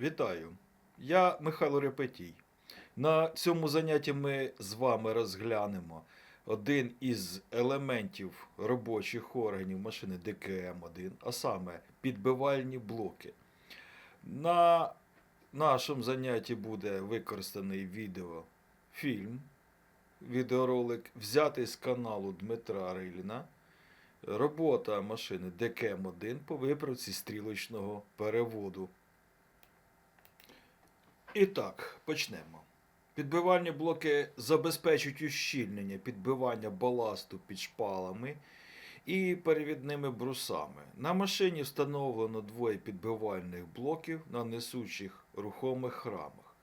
Вітаю! Я Михайло Репетій. На цьому занятті ми з вами розглянемо один із елементів робочих органів машини ДКМ-1, а саме підбивальні блоки. На нашому занятті буде використаний відеофільм, відеоролик, взятий з каналу Дмитра Риліна. Робота машини ДКМ-1 по виправці стрілочного переводу. І так, почнемо. Підбивальні блоки забезпечують ущільнення підбивання баласту під шпалами і перевідними брусами. На машині встановлено двоє підбивальних блоків на несучих рухомих рамах.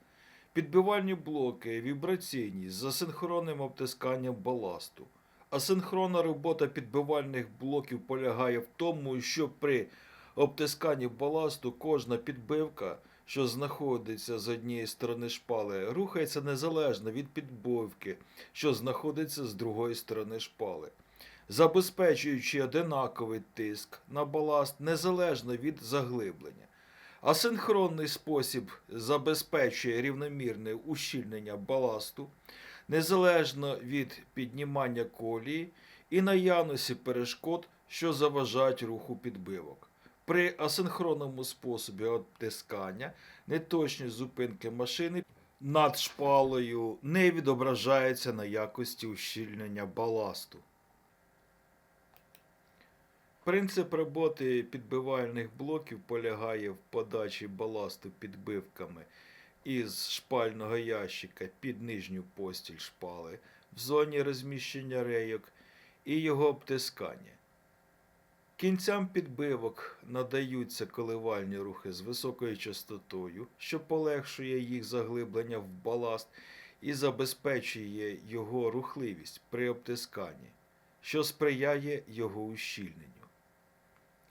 Підбивальні блоки вібраційні з асинхронним обтисканням баласту. Асинхронна робота підбивальних блоків полягає в тому, що при обтисканні баласту кожна підбивка, що знаходиться з однієї сторони шпали, рухається незалежно від підбивки, що знаходиться з другої сторони шпали, забезпечуючи одинаковий тиск на баласт незалежно від заглиблення. Асинхронний спосіб забезпечує рівномірне ущільнення баласту незалежно від піднімання колії і наявності перешкод, що заважають руху підбивок. При асинхронному способі обтискання неточність зупинки машини над шпалою не відображається на якості ущільнення баласту. Принцип роботи підбивальних блоків полягає в подачі баласту підбивками із шпального ящика під нижню постіль шпали в зоні розміщення рейок і його обтискання. Кінцям підбивок надаються коливальні рухи з високою частотою, що полегшує їх заглиблення в баласт і забезпечує його рухливість при обтисканні, що сприяє його ущільненню.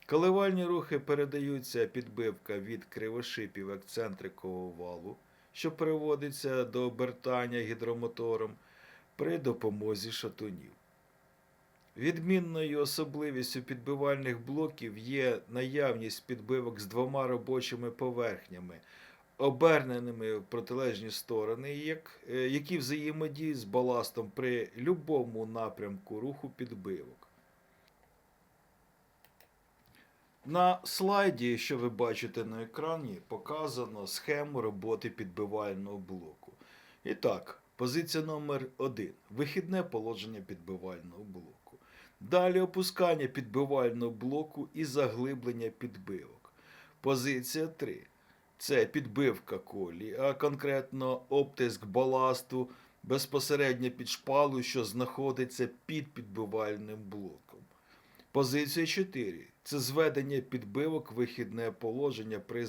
Коливальні рухи передаються підбивка від кривошипів ексцентрикового валу, що приводиться до обертання гідромотором при допомозі шатунів. Відмінною особливістю підбивальних блоків є наявність підбивок з двома робочими поверхнями, оберненими в протилежні сторони, е, які взаємодіють з баластом при любому напрямку руху підбивок. На слайді, що ви бачите на екрані, показано схему роботи підбивального блоку. І так, позиція номер 1 Вихідне положення підбивального блоку. Далі опускання підбивального блоку і заглиблення підбивок. Позиція 3. Це підбивка колії, а конкретно обтиск баласту безпосередньо під шпалу, що знаходиться під підбивальним блоком. Позиція 4. Це зведення підбивок вихідне положення при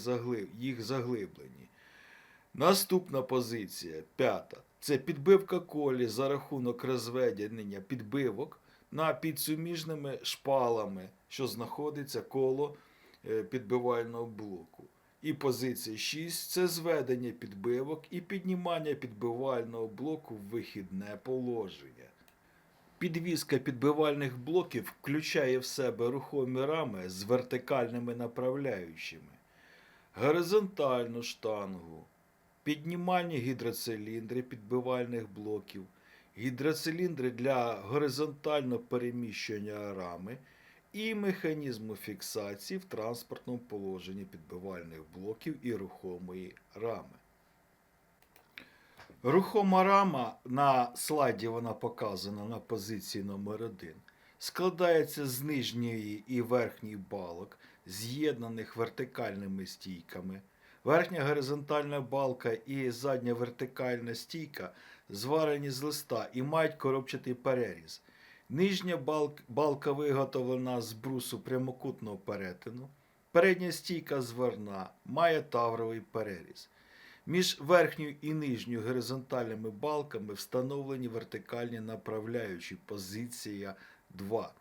їх заглибленні. Наступна позиція, п'ята. Це підбивка колі за рахунок розведення підбивок на підсуміжними шпалами, що знаходиться коло е, підбивального блоку. І позиція 6 це зведення підбивок і піднімання підбивального блоку в вихідне положення. Підвізка підбивальних блоків включає в себе рухомі рами з вертикальними направляючими, горизонтальну штангу, піднімання гідроциліндри підбивальних блоків, гідроциліндри для горизонтального переміщення рами і механізму фіксації в транспортному положенні підбивальних блоків і рухомої рами. Рухома рама на слайді вона показана на позиції номер 1 складається з нижньої і верхньої балок, з'єднаних вертикальними стійками. Верхня горизонтальна балка і задня вертикальна стійка зварені з листа і мають коробчатий переріз. Нижня балка виготовлена з брусу прямокутного перетину. Передня стійка зварна, має тавровий переріз. Між верхньою і нижньою горизонтальними балками встановлені вертикальні направляючі позиція 2,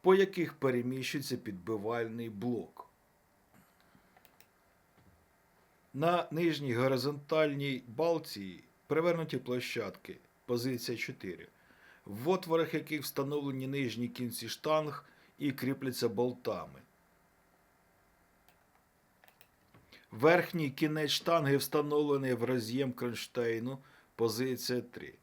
по яких переміщується підбивальний блок. На нижній горизонтальній балці привернуті площадки, позиція 4, в отворах яких встановлені нижні кінці штанг і кріпляться болтами. Верхній кінець штанги встановлений в роз'єм кронштейну, позиція 3.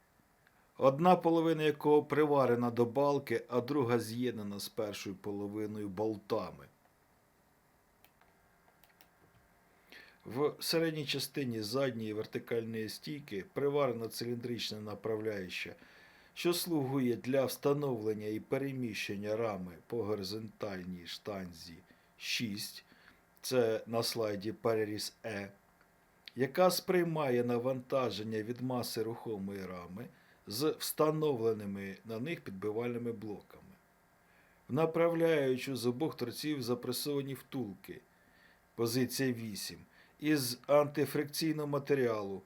Одна половина якого приварена до балки, а друга з'єднана з першою половиною болтами. В середній частині задньої вертикальної стійки приварена циліндрична направляюча, що слугує для встановлення і переміщення рами по горизонтальній штанзі 6, це на слайді переріз Е, яка сприймає навантаження від маси рухомої рами з встановленими на них підбивальними блоками. Направляючу з обох торців запресовані втулки, позиція 8, із антифрикційного матеріалу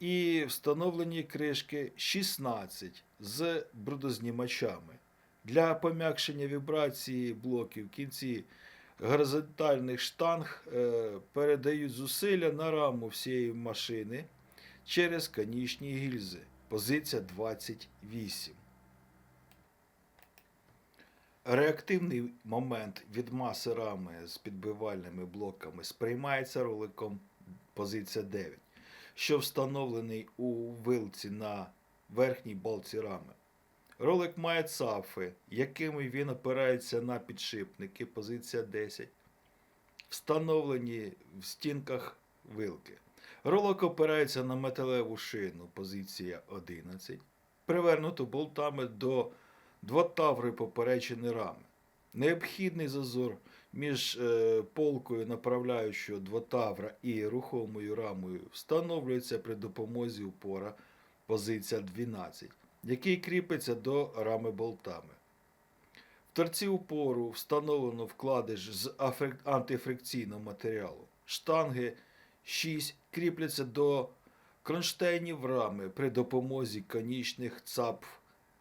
і встановлені кришки 16 з брудознімачами. Для пом'якшення вібрації блоків в кінці горизонтальних штанг е, передають зусилля на раму всієї машини через конічні гільзи. Позиція 28. Реактивний момент від маси рами з підбивальними блоками сприймається роликом позиція 9, що встановлений у вилці на верхній балці рами. Ролик має цафи, якими він опирається на підшипники, позиція 10, встановлені в стінках вилки. Ролик опирається на металеву шину, позиція 11, привернуту болтами до двотаври поперечини рами. Необхідний зазор між е, полкою направляючого двотавра і рухомою рамою встановлюється при допомозі упора позиція 12, який кріпиться до рами болтами. В торці упору встановлено вкладиш з антифрикційного матеріалу. Штанги 6 кріпляться до кронштейнів рами при допомозі конічних цапф,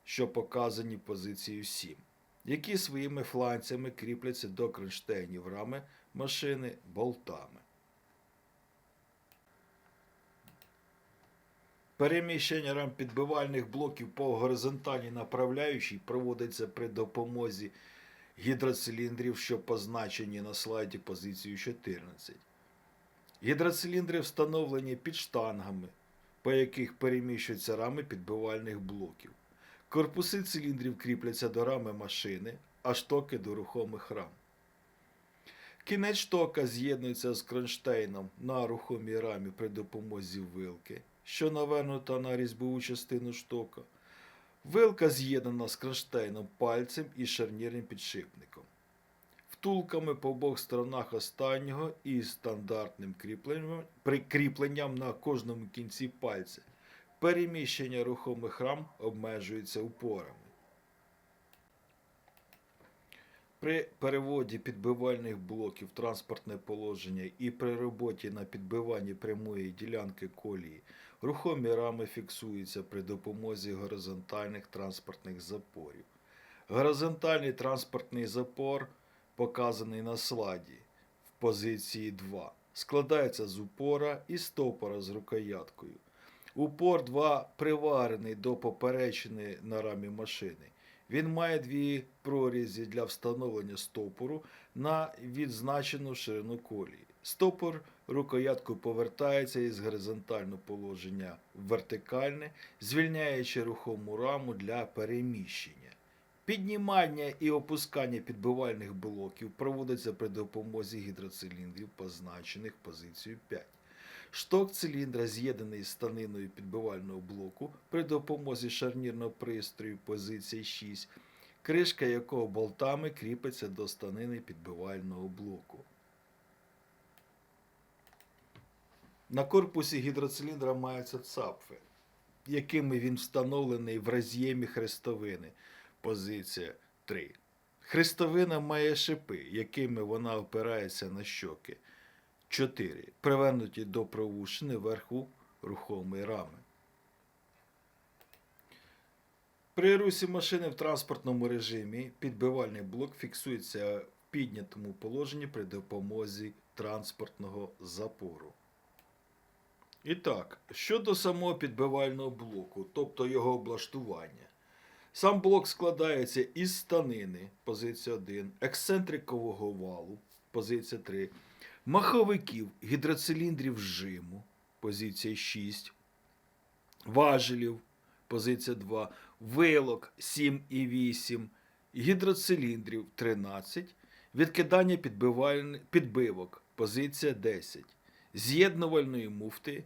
що показані позицією 7, які своїми фланцями кріпляться до кронштейнів рами машини болтами. Переміщення рам підбивальних блоків по горизонтальній направляючій проводиться при допомозі гідроциліндрів, що позначені на слайді позицію 14. Гідроциліндри встановлені під штангами, по яких переміщуються рами підбивальних блоків. Корпуси циліндрів кріпляться до рами машини, а штоки до рухомих рам. Кінець штока з'єднується з кронштейном на рухомій рамі при допомозі вилки, що навернута на різьбову частину штока. Вилка з'єднана з кронштейном пальцем і шарнірним підшипником. Втулками по обох сторонах останнього і стандартним кріпленням, прикріпленням на кожному кінці пальця. Переміщення рухомих рам обмежується упорами. При переводі підбивальних блоків в транспортне положення і при роботі на підбиванні прямої ділянки колії рухомі рами фіксуються при допомозі горизонтальних транспортних запорів. Горизонтальний транспортний запор, показаний на слайді в позиції 2, складається з упора і стопора з рукояткою. Упор 2 приварений до поперечини на рамі машини. Він має дві прорізі для встановлення стопору на відзначену ширину колії. Стопор рукояткою повертається із горизонтального положення в вертикальне, звільняючи рухому раму для переміщення. Піднімання і опускання підбивальних блоків проводиться при допомозі гідроциліндрів, позначених позицією 5. Шток циліндра з'єднаний з станиною підбивального блоку при допомозі шарнірного пристрою позиції 6, кришка якого болтами кріпиться до станини підбивального блоку. На корпусі гідроциліндра маються цапфи, якими він встановлений в роз'ємі хрестовини. Позиція 3. Хрестовина має шипи, якими вона опирається на щоки. 4. Привернуті до провушини верху рухомої рами. При русі машини в транспортному режимі підбивальний блок фіксується в піднятому положенні при допомозі транспортного запору. І так, щодо самого підбивального блоку, тобто його облаштування. Сам блок складається із станини, позиція 1, ексцентрикового валу, позиція 3, маховиків гідроциліндрів жиму, позиція 6, важелів, позиція 2, вилок 7 і 8, гідроциліндрів 13, відкидання підбивок, позиція 10, з'єднувальної муфти,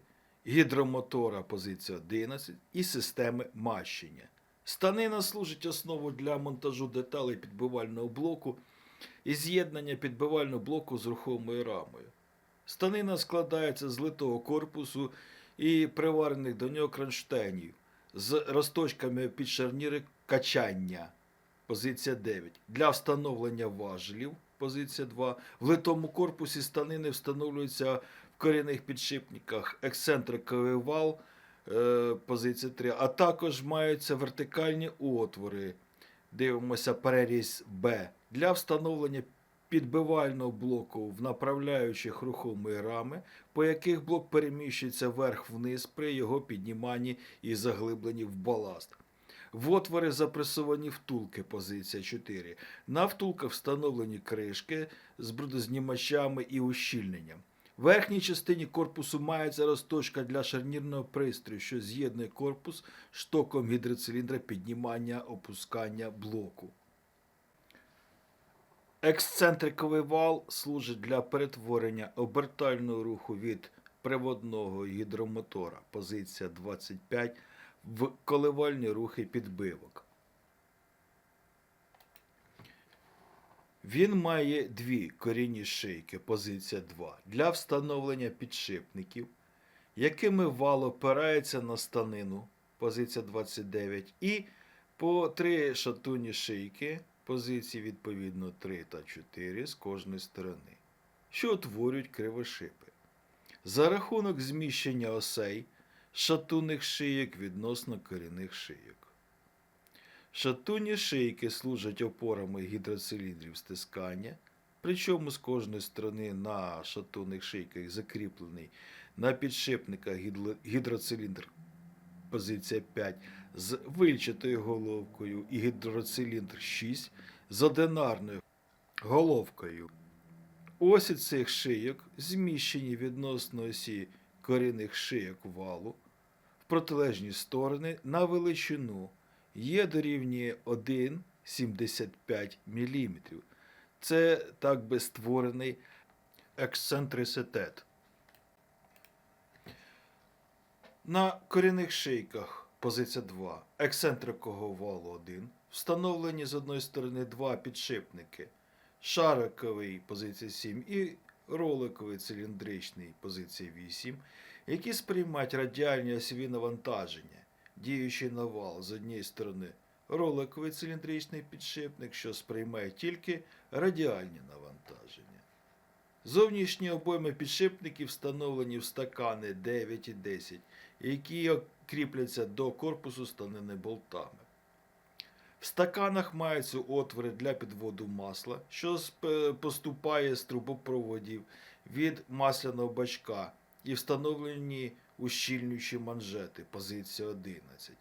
гідромотора, позиція 11 і системи мащення. Станина служить основою для монтажу деталей підбивального блоку і з'єднання підбивального блоку з рухомою рамою. Станина складається з литого корпусу і приварених до нього кронштейнів з розточками під шарніри качання. Позиція 9. Для встановлення важелів. Позиція 2. В литому корпусі станини встановлюються в корінних підшипниках ексцентриковий вал. е, Позиція 3. А також маються вертикальні отвори. Дивимося переріз Б. Для встановлення підбивального блоку в направляючих рухомої рами, по яких блок переміщується вверх-вниз при його підніманні і заглибленні в баласт. В отвори запресовані втулки, позиція 4. На втулках встановлені кришки з брудознімачами і ущільненням. В верхній частині корпусу мається розточка для шарнірного пристрою, що з'єднує корпус штоком гідроциліндра піднімання опускання блоку. Ексцентриковий вал служить для перетворення обертального руху від приводного гідромотора, позиція 25, в коливальні рухи підбивок. Він має дві корінні шийки, позиція 2, для встановлення підшипників, якими вал опирається на станину, позиція 29, і по три шатунні шийки, позиції відповідно 3 та 4 з кожної сторони, що утворюють кривошипи. За рахунок зміщення осей шатунних шийок відносно корінних шийок. Шатунні шийки служать опорами гідроциліндрів стискання, причому з кожної сторони на шатунних шийках закріплений на підшипниках гідроциліндр позиція 5 з вильчатою головкою і гідроциліндр 6 з одинарною головкою. Осі цих шийок зміщені відносно осі корінних шийок валу в протилежні сторони на величину є дорівнює 1,75 мм. Це так би створений ексцентриситет. На корінних шийках позиція 2 ексцентрикового валу 1 встановлені з одної сторони два підшипники шариковий позиція 7 і роликовий циліндричний позиція 8, які сприймають радіальні осьові навантаження, діючи на вал з однієї сторони роликовий циліндричний підшипник, що сприймає тільки радіальні навантаження. Зовнішні обойми підшипників встановлені в стакани 9 і 10, які кріпляться до корпусу станини болтами. В стаканах маються отвори для підводу масла, що поступає з трубопроводів від масляного бачка і встановлені ущільнюючі манжети, позиція 11.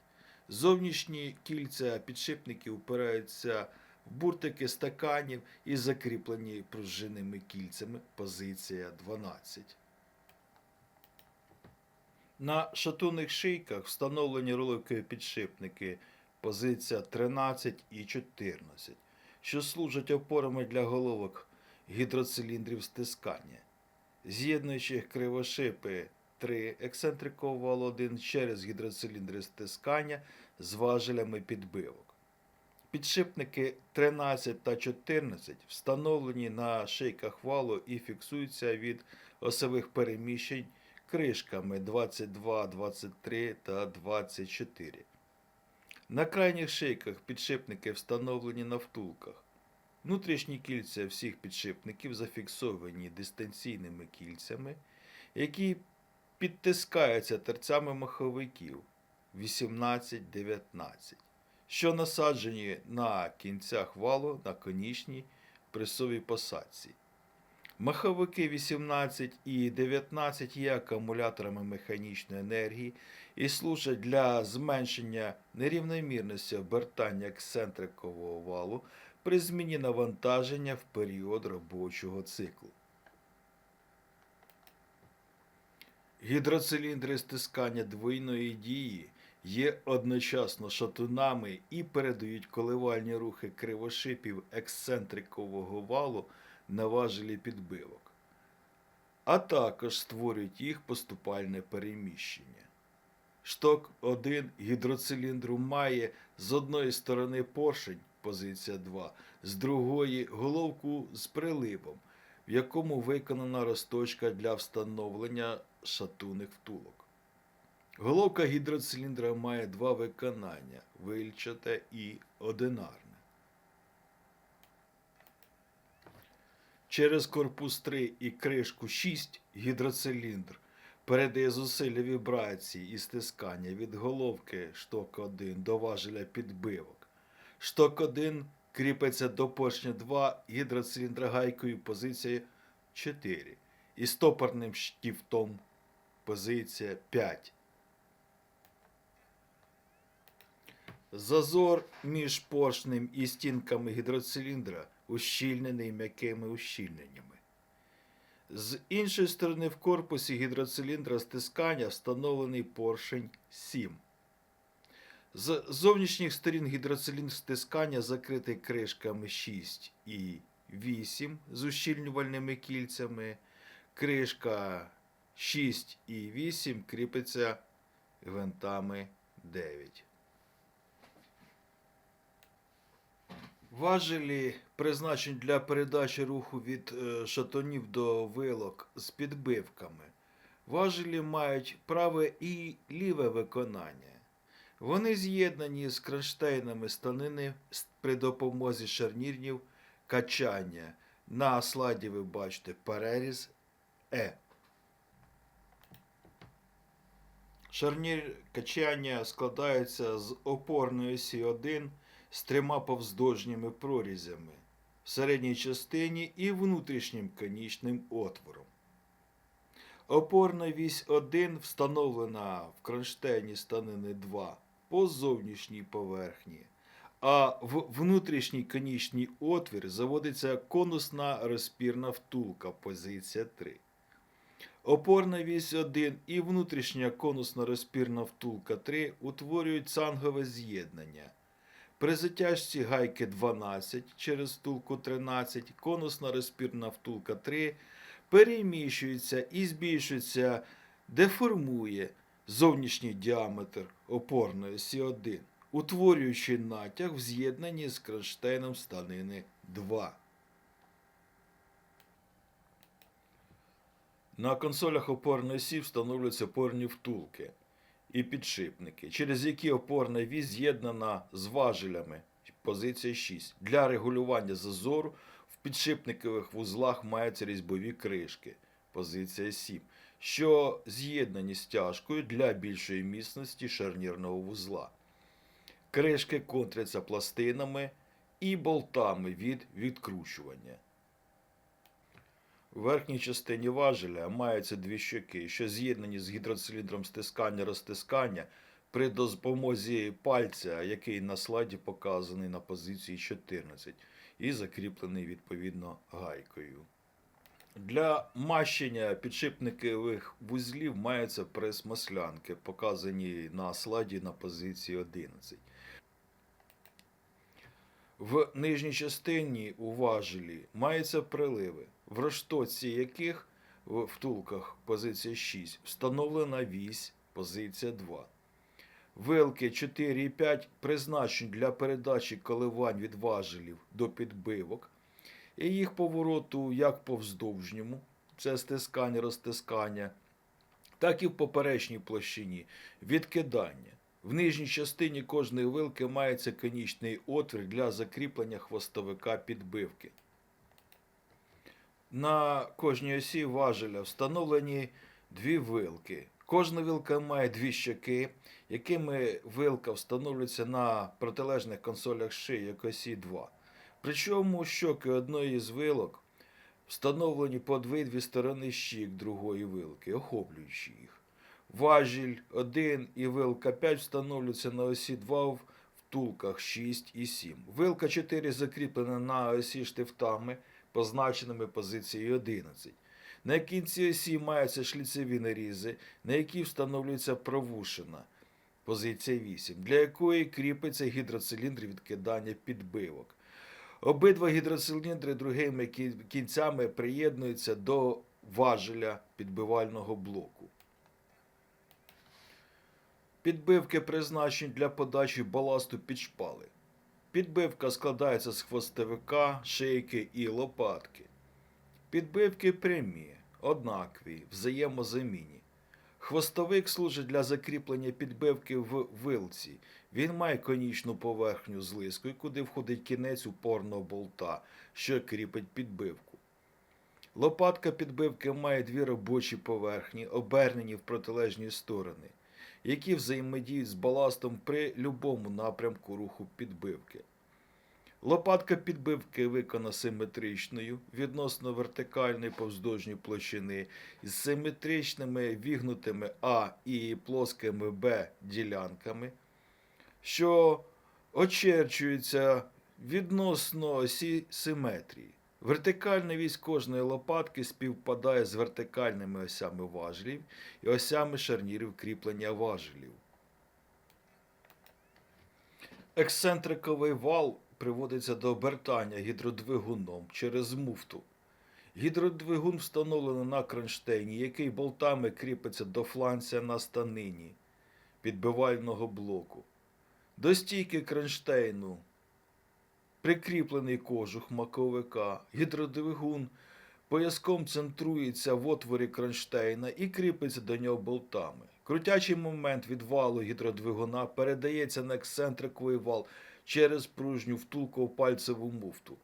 Зовнішні кільця підшипників упираються буртики стаканів і закріплені пружинними кільцями, позиція 12. На шатунних шийках встановлені роликові підшипники позиція 13 і 14, що служать опорами для головок гідроциліндрів стискання, з'єднуючих кривошипи 3 ексцентрикового валу 1 через гідроциліндри стискання з важелями підбивок. Підшипники 13 та 14 встановлені на шийках валу і фіксуються від осових переміщень кришками 22, 23 та 24. На крайніх шийках підшипники встановлені на втулках. Внутрішні кільця всіх підшипників зафіксовані дистанційними кільцями, які підтискаються терцями маховиків 18-19, що насаджені на кінцях валу на конічній пресовій посадці. Маховики 18 і 19 є акумуляторами механічної енергії і служать для зменшення нерівномірності обертання ексцентрикового валу при зміні навантаження в період робочого циклу. Гідроциліндри стискання двойної дії є одночасно шатунами і передають коливальні рухи кривошипів ексцентрикового валу на важелі підбивок, а також створюють їх поступальне переміщення. Шток 1 гідроциліндру має з одної сторони поршень, позиція 2, з другої головку з приливом, в якому виконана розточка для встановлення шатунних втулок. Головка гідроциліндра має два виконання вильчате і одинарне. Через корпус 3 і кришку 6 гідроциліндр передає зусилля вібрації і стискання від головки шток 1 до важеля підбивок. Шток 1 кріпиться до поршня 2 гідроциліндра гайкою позиція 4 і стопорним штифтом позиція 5. Зазор між поршнем і стінками гідроциліндра ущільнений м'якими ущільненнями. З іншої сторони в корпусі гідроциліндра стискання встановлений поршень 7. З зовнішніх сторін гідроциліндр стискання закритий кришками 6 і 8 з ущільнювальними кільцями. Кришка 6 і 8 кріпиться гвинтами 9. Важелі призначені для передачі руху від е, шатунів до вилок з підбивками. Важелі мають праве і ліве виконання. Вони з'єднані з кронштейнами станини при допомозі шарнірнів качання. На слайді ви бачите переріз Е. Шарнір качання складається з опорної осі 1 з трьома повздовжніми прорізями в середній частині і внутрішнім конічним отвором. Опорна вісь 1 встановлена в кронштейні станини 2 по зовнішній поверхні, а в внутрішній конічний отвір заводиться конусна розпірна втулка позиція 3. Опорна вісь 1 і внутрішня конусна розпірна втулка 3 утворюють цангове з'єднання. При затяжці гайки 12 через втулку 13, конусна розпірна втулка 3 переміщується і збільшується, деформує зовнішній діаметр опорної осі 1, утворюючи натяг в з'єднанні з кронштейном станини 2. На консолях опорної осі встановлюються опорні втулки і підшипники, через які опорна вісь з'єднана з важелями. Позиція 6. Для регулювання зазору в підшипникових вузлах маються різьбові кришки. Позиція 7. Що з'єднані стяжкою для більшої міцності шарнірного вузла. Кришки контряться пластинами і болтами від відкручування. У верхній частині важеля маються дві щоки, що з'єднані з гідроциліндром стискання-розтискання при допомозі пальця, який на слайді показаний на позиції 14, і закріплений відповідно гайкою. Для мащення підшипникових вузлів маються прес-маслянки, показані на слайді на позиції 11. В нижній частині у важелі маються приливи, в розтоці яких в втулках позиція 6 встановлена вісь позиція 2. Вилки 4 і 5 призначені для передачі коливань від важелів до підбивок і їх повороту як по вздовжньому, це стискання розтискання, так і в поперечній площині відкидання. В нижній частині кожної вилки мається конічний отвір для закріплення хвостовика підбивки. На кожній осі важеля встановлені дві вилки. Кожна вилка має дві щоки, якими вилка встановлюється на протилежних консолях шийок осі 2. Причому щоки одної з вилок встановлені по дві сторони щік другої вилки, охоплюючи їх. Важіль 1 і вилка 5 встановлюються на осі 2 в втулках 6 і 7. Вилка 4 закріплена на осі штифтами, позначеними позицією 11. На кінці осі маються шліцеві нарізи, на які встановлюється провушина. Позиція 8, для якої кріпиться гідроциліндр відкидання підбивок. Обидва гідроциліндри другими кінцями приєднуються до важеля підбивального блоку. Підбивки призначені для подачі баласту під шпали. Підбивка складається з хвостовика, шийки і лопатки. Підбивки прямі, однакові, взаємозамінні. Хвостовик служить для закріплення підбивки в вилці. Він має конічну поверхню з лискою, куди входить кінець упорного болта, що кріпить підбивку. Лопатка підбивки має дві робочі поверхні, обернені в протилежні сторони, які взаємодіють з баластом при любому напрямку руху підбивки. Лопатка підбивки виконана симетричною відносно вертикальної повздовжньої площини з симетричними вігнутими А і плоскими Б ділянками, що очерчуються відносно осі симетрії. Вертикальна вісь кожної лопатки співпадає з вертикальними осями важелів і осями шарнірів кріплення важелів. Ексцентриковий вал приводиться до обертання гідродвигуном через муфту. Гідродвигун встановлено на кронштейні, який болтами кріпиться до фланця на станині підбивального блоку. До стійки кронштейну прикріплений кожух маковика. Гідродвигун пояском центрується в отворі кронштейна і кріпиться до нього болтами. Крутячий момент від валу гідродвигуна передається на ексцентриковий вал через пружню втулку пальцеву муфту.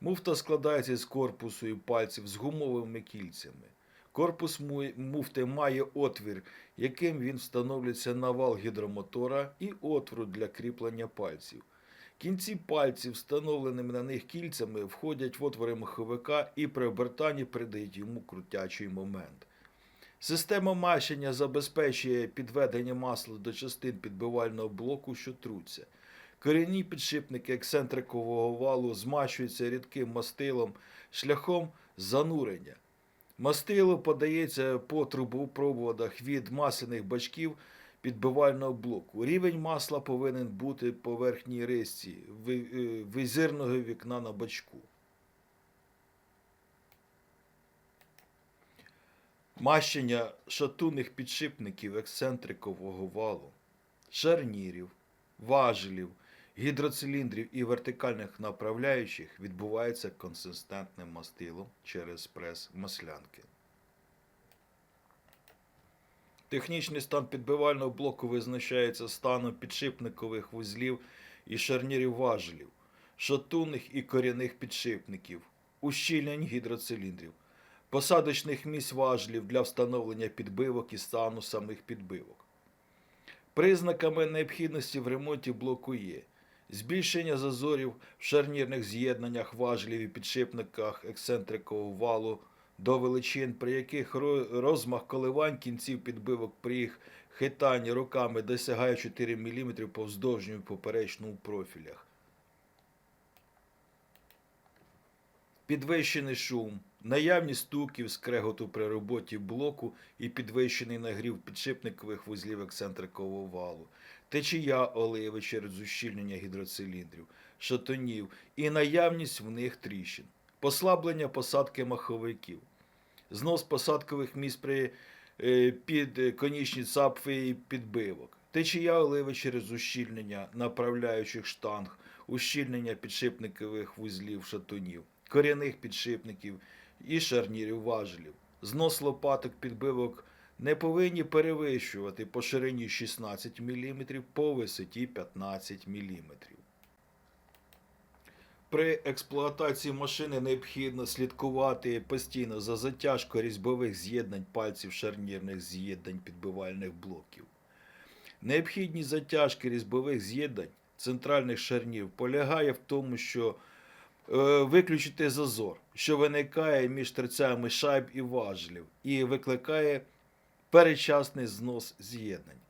Муфта складається з корпусу і пальців з гумовими кільцями. Корпус муфти має отвір, яким він встановлюється на вал гідромотора, і отвору для кріплення пальців. Кінці пальців, встановленими на них кільцями, входять в отвори маховика і при обертанні придають йому крутячий момент. Система мащення забезпечує підведення масла до частин підбивального блоку, що труться. Корінні підшипники ексцентрикового валу змащуються рідким мастилом шляхом занурення. Мастило подається по трубопроводах від масляних бачків підбивального блоку. Рівень масла повинен бути по верхній рисці е, визирного вікна на бачку. Мащення шатунних підшипників ексцентрикового валу, шарнірів, важелів, гідроциліндрів і вертикальних направляючих відбувається консистентним мастилом через прес маслянки. Технічний стан підбивального блоку визначається станом підшипникових вузлів і шарнірів важелів, шатунних і корінних підшипників, ущільнень гідроциліндрів, посадочних місць важелів для встановлення підбивок і стану самих підбивок. Признаками необхідності в ремонті блоку є збільшення зазорів в шарнірних з'єднаннях важелів і підшипниках ексцентрикового валу до величин, при яких розмах коливань кінців підбивок при їх хитанні руками досягає 4 мм по вздовжньому і поперечному профілях. Підвищений шум, наявність стуків, скреготу при роботі блоку і підвищений нагрів підшипникових вузлів ексцентрикового валу, течія оливи через ущільнення гідроциліндрів, шатунів і наявність в них тріщин, послаблення посадки маховиків, знос посадкових місць при е, під е, конічні цапфи і підбивок, течія оливи через ущільнення направляючих штанг, ущільнення підшипникових вузлів шатунів, корінних підшипників і шарнірів важелів. Знос лопаток підбивок не повинні перевищувати по ширині 16 мм, по висоті 15 мм. При експлуатації машини необхідно слідкувати постійно за затяжкою різьбових з'єднань пальців шарнірних з'єднань підбивальних блоків. Необхідність затяжки різьбових з'єднань центральних шарнів полягає в тому, що е, виключити зазор, що виникає між торцями шайб і важелів, і викликає передчасний знос з'єднань.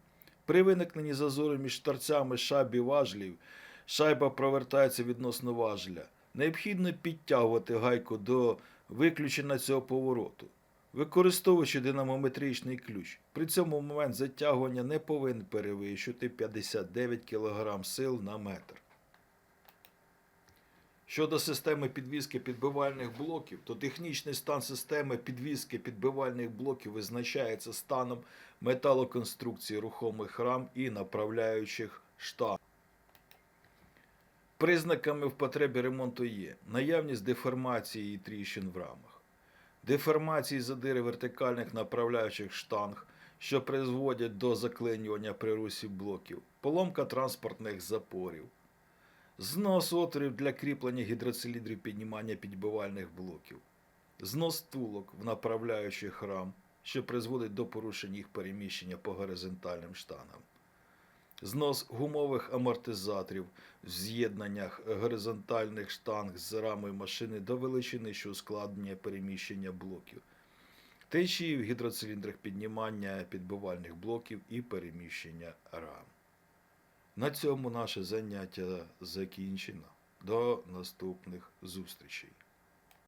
При виникненні зазору між торцями шайб і важелів шайба провертається відносно важеля. Необхідно підтягувати гайку до виключення цього повороту. використовуючи динамометричний ключ. При цьому момент затягування не повинен перевищувати 59 кг сил на метр. Щодо системи підвіски підбивальних блоків, то технічний стан системи підвіски підбивальних блоків визначається станом металоконструкції рухомих рам і направляючих штанг. Признаками в потребі ремонту є наявність деформації і тріщин в рамах, деформації задири вертикальних направляючих штанг, що призводять до заклинювання при русі блоків, поломка транспортних запорів, знос отворів для кріплення гідроциліндрів піднімання підбивальних блоків, знос втулок в направляючих рам, що призводить до порушення їх переміщення по горизонтальним штангам, знос гумових амортизаторів в з'єднаннях горизонтальних штанг з рамою машини до величини, що ускладнює переміщення блоків, течії в гідроциліндрах піднімання підбивальних блоків і переміщення рам. На цьому наше заняття закінчено. До наступних зустрічей.